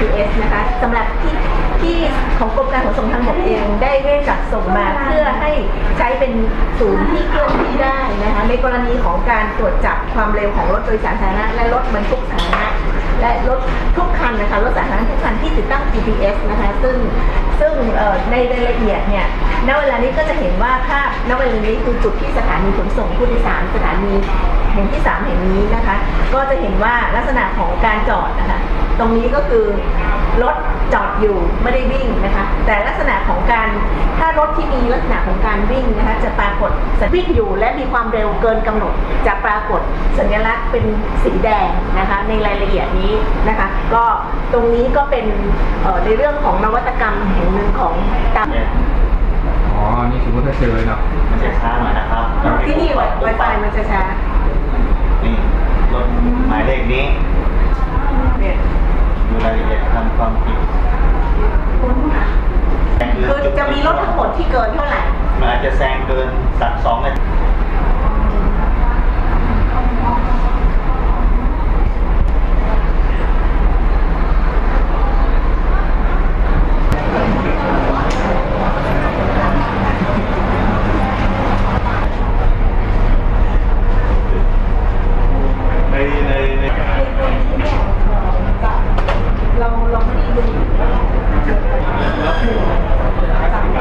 GPS นะคะสำหรับที่ที่ของกรมการขนส่งทางบกเองได้เร่งจัดส่งมาเพื่อให้ใช้เป็นศูนย์ที่เคลื่อนที่ได้นะคะในกรณีของการตรวจจับความเร็วของรถโดยสารสาธารณะและรถบรรทุกสาธารณะและรถทุกคันนะคะรถสาธารณะทุกคันที่ติดตั้ง GPS นะคะซึ่งซึ่งในรายละเอียดเนี่ยณเวลานี้ก็จะเห็นว่าภาพณเวลานี้คือจุดที่สถานีขนส่งผู้โดยสารสถานีแห่งที่ 3 แห่งนี้นะคะ ก็จะเห็นว่าลักษณะของการจอดนะคะ ตรงนี้ก็คือรถจอดอยู่ไม่ได้วิ่งนะคะ แต่ลักษณะของการถ้ารถที่มีลักษณะของการวิ่งนะคะจะปรากฏสัญวิ่งอยู่และมีความเร็วเกินกำหนด จะปรากฏสัญลักษณ์เป็นสีแดงนะคะ ในรายละเอียดนี้นะคะ ก็ตรงนี้ก็เป็นเอ่อในเรื่องของนวัตกรรมแห่งหนึ่งของตามอ๋อ นี่สมมติถ้าเจอเนาะมันจะช้าหน่อยนะครับที่นี่ไวไฟมันจะช้า นี่รถหมายเลขนี้ เนี่ย ดูรายละเอียดทำ ความผิดคือจะมีรถทั้งหมดที่เกินเท่าไหร่ มันอาจจะแซงเกินสักสองนาที ในในใน เราเราไม่ได้ดู